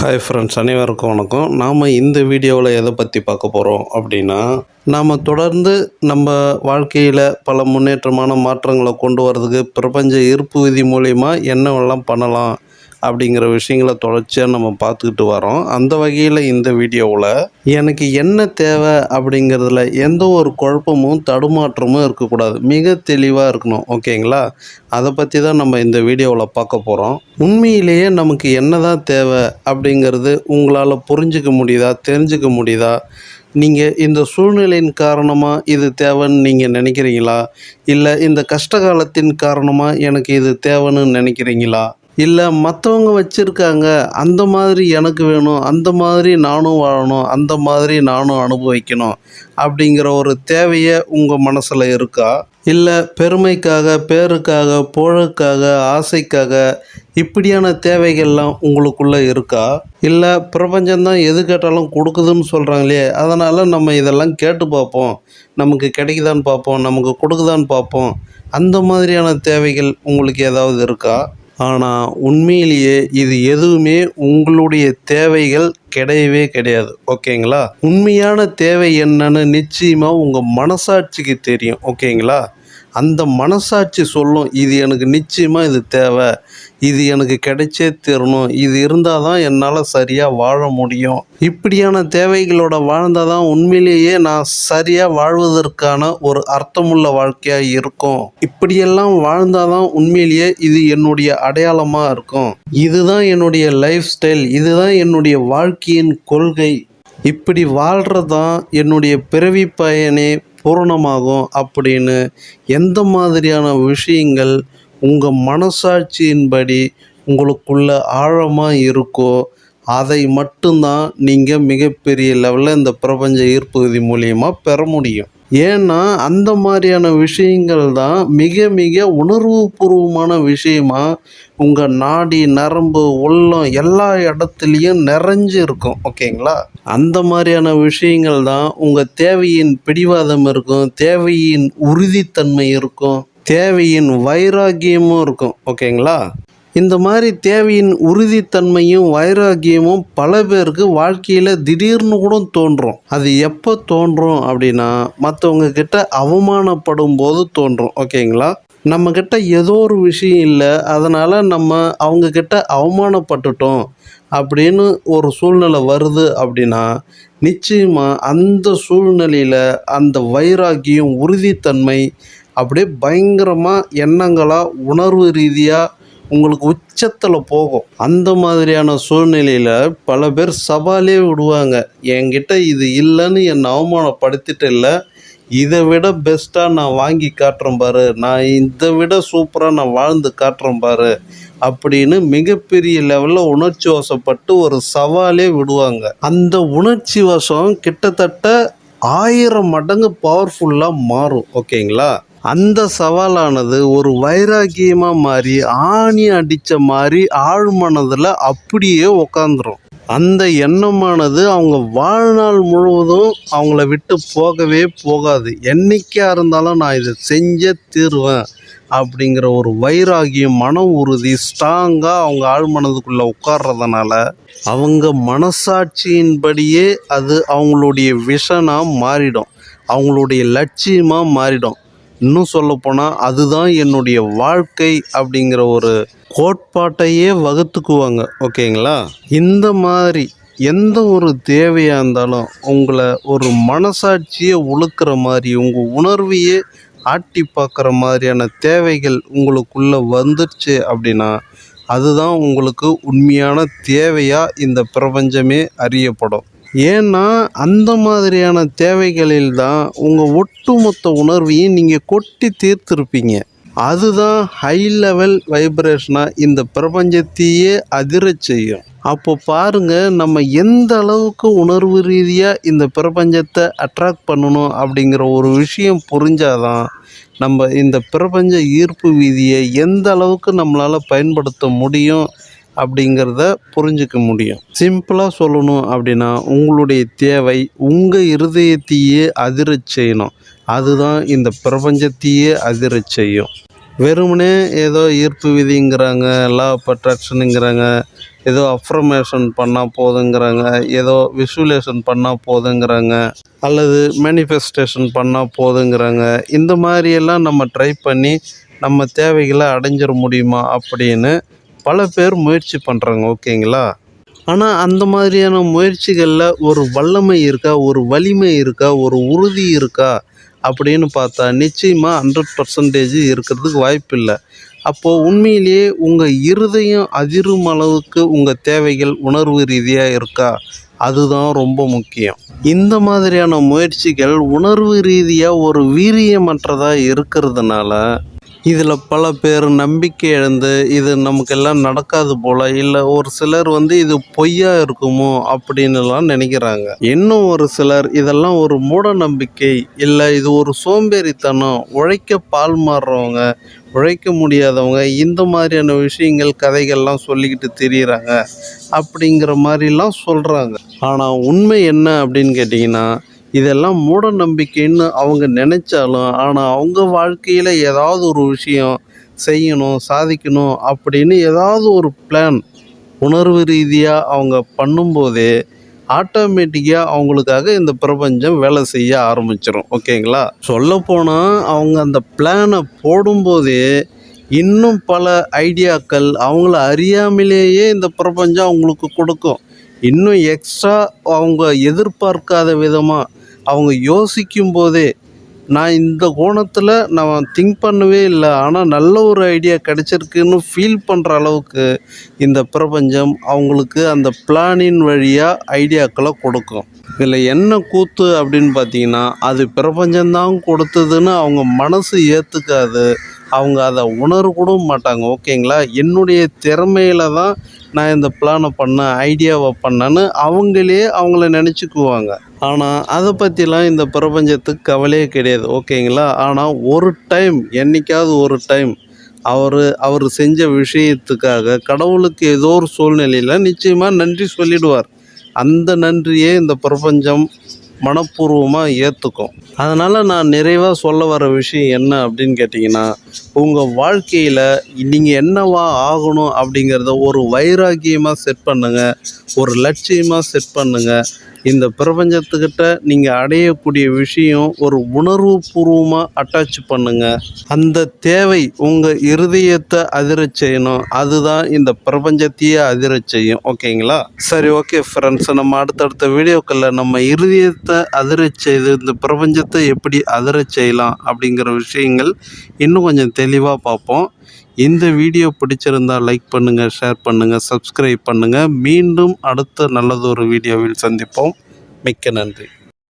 Hi friends அனைவருக்கும் வணக்கம். நாம் இந்த வீடியோவில் எதை பற்றி பார்க்க போகிறோம் அப்படின்னா நாம் தொடர்ந்து நம்ம வாழ்க்கையில் பல முன்னேற்றமான மாற்றங்களை கொண்டு வரதுக்கு பிரபஞ்ச ஈர்ப்பு விதி மூலிமா என்னவெல்லாம் பண்ணலாம் அப்படிங்கிற விஷயங்களை தொடர்ச்சியாக நம்ம பார்த்துக்கிட்டு வரோம். அந்த வகையில் இந்த வீடியோவில் எனக்கு என்ன தேவை அப்படிங்கிறதுல எந்த ஒரு குழப்பமும் தடுமாற்றமும் இருக்கக்கூடாது. மிக தெளிவாக இருக்கணும் ஓகேங்களா? அதை பற்றி தான் நம்ம இந்த வீடியோவில் பார்க்க போகிறோம் உண்மையிலேயே நமக்கு என்ன தான் தேவை அப்படிங்கிறது உங்களால் புரிஞ்சுக்க முடியுதா தெரிஞ்சுக்க முடியுதா? நீங்கள் இந்த சூழ்நிலையின் காரணமாக இது தேவைன்னு நீங்கள் நினைக்கிறீங்களா? இல்லை இந்த கஷ்ட காலத்தின் காரணமாக எனக்கு இது தேவைன்னு நினைக்கிறீங்களா? இல்லை மற்றவங்க வச்சுருக்காங்க. அந்த மாதிரி எனக்கு வேணும் அந்த மாதிரி நானும் வாழணும் அந்த மாதிரி நானும் அனுபவிக்கணும் அப்படிங்கிற ஒரு தேவையை உங்கள் மனசில் இருக்கா? இல்லை பெருமைக்காக பேருக்காக புழக்காக ஆசைக்காக இப்படியான தேவைகள்லாம் உங்களுக்குள்ளே இருக்கா? இல்லை பிரபஞ்சம்தான் எது கேட்டாலும் கொடுக்குதுன்னு சொல்கிறாங்களே அதனால் நம்ம இதெல்லாம் கேட்டு பார்ப்போம். நமக்கு கிடைக்குதான்னு பார்ப்போம் நமக்கு கொடுக்குதான்னு பார்ப்போம். அந்த மாதிரியான தேவைகள் உங்களுக்கு ஏதாவது இருக்கா? ஆனால் உண்மையிலேயே இது எதுவுமே உங்களுடைய தேவைகள் கிடையவே கிடையாது. ஓகேங்களா? உண்மையான தேவை என்னன்னு நிச்சயமாக உங்கள் மனசாட்சிக்கு தெரியும். ஓகேங்களா? அந்த மனசாட்சி சொல்லும் இது எனக்கு நிச்சயமாக இது தேவை. இது எனக்கு கிடைச்சே தீரணும். இது இருந்தால் தான் என்னால் சரியாக வாழ முடியும். இப்படியான தேவைகளோட வாழ்ந்தால் தான் உண்மையிலேயே நான் சரியாக வாழ்வதற்கான ஒரு அர்த்தமுள்ள வாழ்க்கையாக இருக்கும். இப்படியெல்லாம் வாழ்ந்தால் தான் உண்மையிலேயே இது என்னுடைய அடையாளமாக இருக்கும். இதுதான் என்னுடைய லைஃப் ஸ்டைல் இதுதான் என்னுடைய வாழ்க்கையின் கொள்கை. இப்படி வாழ்கிறது தான் என்னுடைய பிறவி பயனே பூரணமாகும் அப்படின்னு எந்த மாதிரியான விஷயங்கள் உங்கள் மனசாட்சியின்படி உங்களுக்குள்ள ஆழமாக இருக்கோ அதை மட்டும்தான் நீங்கள் மிகப்பெரிய லெவலில் இந்த பிரபஞ்ச ஈர்ப்புகுதி மூலியமாக பெற முடியும். ஏன்னா அந்த மாதிரியான விஷயங்கள் தான் மிக மிக உணர்வுபூர்வமான விஷயமா உங்கள் நாடி நரம்பு உள்ளம் எல்லா இடத்துலையும் நிறைஞ்சு இருக்கும். ஓகேங்களா? அந்த மாதிரியான விஷயங்கள் தான் உங்கள் தேவையின் பிடிவாதம் இருக்கும் தேவையின் உறுதித்தன்மை இருக்கும். தேவையின் வைராகியமும் இருக்கும் ஓகேங்களா? இந்த மாதிரி தேவையின் உறுதித்தன்மையும் வைராகியமும் பல பேருக்கு வாழ்க்கையில் திடீர்னு கூட தோன்றும். அது எப்போ தோன்றும் அப்படின்னா மற்றவங்க கிட்ட அவமானப்படும் போது தோன்றும் ஓகேங்களா? நம்மக்கிட்ட ஏதோ ஒரு விஷயம் இல்லை அதனால் நம்ம அவங்கக்கிட்ட அவமானப்பட்டுட்டோம் அப்படின்னு ஒரு சூழ்நிலை வருது அப்படின்னா நிச்சயமாக அந்த சூழ்நிலையில் அந்த வைராகியம் உறுதித்தன்மை அப்படியே பயங்கரமாக எண்ணங்களாக உணர்வு ரீதியாக உங்களுக்கு உச்சத்தில் போகும். அந்த மாதிரியான சூழ்நிலையில் பல பேர் சவாலே விடுவாங்க. என்கிட்ட இது இல்லைன்னு என்னை அவமானப்படுத்திட்டு இல்லை. இதை விட பெஸ்ட்டாக நான் வாங்கி காட்டுறேன் பாரு. நான் இதை விட சூப்பராக நான் வாழ்ந்து காட்டுறேன் பாரு. அப்படின்னு மிகப்பெரிய லெவலில் உணர்ச்சி வசப்பட்டு ஒரு சவாலே விடுவாங்க. அந்த உணர்ச்சி வசம் கிட்டத்தட்ட ஆயிரம் மடங்கு பவர்ஃபுல்லாக மாறும். ஓகேங்களா அந்த சவாலானது ஒரு வைராகியமாக மாறி ஆணி அடித்த மாதிரி ஆழ்மனதில் அப்படியே உக்காந்துரும். அந்த எண்ணமானது அவங்க வாழ்நாள் முழுவதும் அவங்கள விட்டு போகவே போகாது. என்றைக்கா இருந்தாலும் நான் இதை செஞ்சே தீருவேன் அப்படிங்கிற ஒரு வைராகியம் மன உறுதி ஸ்ட்ராங்காக அவங்க ஆழ்மனதுக்குள்ளே உட்கார்றதுனால அவங்க மனசாட்சியின்படியே அது அவங்களுடைய விஷனாக மாறிடும். அவங்களுடைய லட்சியமாக மாறிடும். இன்னும் சொல்லப்போனால் அதுதான் என்னுடைய வாழ்க்கை அப்படிங்கிற ஒரு கோட்பாட்டையே வகுத்துக்குவாங்க ஓகேங்களா? இந்த மாதிரி எந்த ஒரு தேவையாக இருந்தாலும் உங்களை ஒரு மனசாட்சியை உழுக்கிற மாதிரி உங்கள் உணர்வையே ஆட்டி பார்க்குற மாதிரியான தேவைகள் உங்களுக்குள்ளே வந்துடுச்சு அப்படின்னா அதுதான் உங்களுக்கு உண்மையான தேவையாக இந்த பிரபஞ்சமே அறியப்படும். ஏன்னா அந்த மாதிரியான தேவைகளில் தான் உங்கள் ஒட்டுமொத்த உணர்வையும் நீங்கள் கொட்டி தீர்த்திருப்பீங்க. அதுதான் ஹை லெவல் வைப்ரேஷனாக இந்த பிரபஞ்சத்தையே அதிரச் செய்யும். அப்போ பாருங்க நம்ம எந்த அளவுக்கு உணர்வு ரீதியாக இந்த பிரபஞ்சத்தை அட்ராக்ட் பண்ணணும் அப்படிங்கிற ஒரு விஷயம் புரிஞ்சாதான் நம்ம இந்த பிரபஞ்ச ஈர்ப்பு வீதியை எந்த அளவுக்கு நம்மளால் பயன்படுத்த முடியும் அப்படிங்கிறத புரிஞ்சுக்க முடியும். சிம்பிளாக சொல்லணும் அப்படின்னா உங்களுடைய தேவை உங்கள் இருதயத்தையே அதிரச் செய்யணும். அதுதான் இந்த பிரபஞ்சத்தையே அதிரச் செய்யும். வெறுமனே ஏதோ ஈர்ப்பு விதிங்கிறாங்க லா ஆஃப் அட்ராக்ஷனுங்கிறாங்க ஏதோ அஃப்ரமேஷன் பண்ணால் போதுங்கிறாங்க ஏதோ விஷுவலேஷன் பண்ணால் போதுங்கிறாங்க அல்லது மேனிஃபெஸ்டேஷன் பண்ணால் போதுங்கிறாங்க இந்த மாதிரியெல்லாம் நம்ம ட்ரை பண்ணி நம்ம தேவைகளை அடைஞ்சிட முடியுமா அப்படின்னு பல பேர் முயற்சி பண்ணுறாங்க ஓகேங்களா? ஆனால் அந்த மாதிரியான முயற்சிகளில் ஒரு வல்லமை இருக்கா? ஒரு வலிமை இருக்கா? ஒரு உறுதி இருக்கா? அப்படின்னு பார்த்தா நிச்சயமாக ஹண்ட்ரட் பர்சன்டேஜ் இருக்கிறதுக்கு வாய்ப்பு இல்லை. அப்போது உண்மையிலேயே உங்கள் இருதயம் அதிரும் அளவுக்கு உங்கள் தேவைகள் உணர்வு ரீதியாக இருக்கா? அதுதான் ரொம்ப முக்கியம். இந்த மாதிரியான முயற்சிகள் உணர்வு ரீதியாக ஒரு வீரியமற்றதாக இருக்கிறதுனால இதில் பல பேர் நம்பிக்கை இழந்து இது நமக்கெல்லாம் நடக்காது போல் இல்லை ஒரு சிலர் வந்து இது பொய்யா இருக்குமோ அப்படின்னுலாம் நினைக்கிறாங்க. இன்னும் ஒரு சிலர் இதெல்லாம் ஒரு மூட நம்பிக்கை இல்லை இது ஒரு சோம்பேறித்தனம் உழைக்க பால் மாறுறவங்க உழைக்க முடியாதவங்க இந்த மாதிரியான விஷயங்கள் கதைகள்லாம் சொல்லிக்கிட்டு திரியிறாங்க அப்படிங்கிற மாதிரிலாம் சொல்கிறாங்க ஆனால் உண்மை என்ன அப்படின்னு கேட்டிங்கன்னா இதெல்லாம் மூட நம்பிக்கைன்னு அவங்க நினைச்சாலும் ஆனால் அவங்க வாழ்க்கையில் ஏதாவது ஒரு விஷயம் செய்யணும் சாதிக்கணும் அப்படின்னு ஏதாவது ஒரு பிளான் உணர்வு ரீதியாக அவங்க பண்ணும்போதே ஆட்டோமேட்டிக்காக அவங்களுக்காக இந்த பிரபஞ்சம் வேலை செய்ய ஆரம்பிச்சிடும் ஓகேங்களா? சொல்லப்போனால் அவங்க அந்த பிளானை போடும்போதே இன்னும் பல ஐடியாக்கள் அவங்கள அறியாமலேயே இந்த பிரபஞ்சம் அவங்களுக்கு கொடுக்கும். இன்னும் எக்ஸ்ட்ரா அவங்க எதிர்பார்க்காத விதமாக அவங்க யோசிக்கும் போதே நான் இந்த கோணத்தில் நான் திங்க் பண்ணவே இல்லை. ஆனால் நல்ல ஒரு ஐடியா கிடச்சிருக்குன்னு ஃபீல் பண்ணுற அளவுக்கு இந்த பிரபஞ்சம் அவங்களுக்கு அந்த பிளானின் வழியாக ஐடியாக்களை கொடுக்கும். இதில் என்ன கூத்து அப்படின்னு பார்த்தீங்கன்னா அது பிரபஞ்சம்தான் கொடுத்ததுன்னு அவங்க மனசு ஏற்றுக்காது அவங்க அதை உணர கூட மாட்டாங்க. ஓகேங்களா? என்னுடைய திறமையில தான் நான் இந்த பிளானை பண்ணேன் ஐடியாவை பண்ணேன்னு அவங்களே அவங்கள நினச்சிக்குவாங்க. ஆனால் அதை பற்றிலாம் இந்த பிரபஞ்சத்துக்கு கவலையே கிடையாது ஓகேங்களா? ஆனால் ஒரு டைம் என்னைக்காவது ஒரு டைம் அவர் அவர் செஞ்ச விஷயத்துக்காக கடவுளுக்கு ஏதோ ஒரு சூழ்நிலையில் நிச்சயமாக நன்றி சொல்லிடுவார். அந்த நன்றியே இந்த பிரபஞ்சம் மனப்பூர்வமாக ஏற்றுக்கும் அதனால் நான் நிறைவாக சொல்ல வர விஷயம் என்ன அப்படின்னு கேட்டிங்கன்னா உங்கள் வாழ்க்கையில் நீங்கள் என்னவா ஆகணும் அப்படிங்கிறத ஒரு வைராக்கியமாக செட் பண்ணுங்கள் ஒரு லட்சியமாக செட் பண்ணுங்கள் இந்த பிரபஞ்சத்துக்கிட்ட நீங்கள் அடையக்கூடிய விஷயம் ஒரு உணர்வு பூர்வமாக அட்டாச் பண்ணுங்கள் அந்த தேவை உங்கள் இருதயத்தை அதிரச் செய்யணும். அதுதான் இந்த பிரபஞ்சத்தையே அதிரச் செய்யும். ஓகேங்களா? சரி ஓகே ஃப்ரெண்ட்ஸ் நம்ம அடுத்தடுத்த வீடியோக்களில் நம்ம இருதயத்தை அதிரச் செய்து இந்த பிரபஞ்சத்தை எப்படி அதிரச் செய்யலாம் அப்படிங்கிற விஷயங்கள் இன்னும் கொஞ்சம் தெளிவாக பார்ப்போம். இந்த வீடியோ பிடிச்சிருந்தா லைக் பண்ணுங்கள் ஷேர் பண்ணுங்கள் சப்ஸ்கிரைப் பண்ணுங்கள் மீண்டும் அடுத்த நல்லதொரு வீடியோவில் சந்திப்போம். மிக்க நன்றி.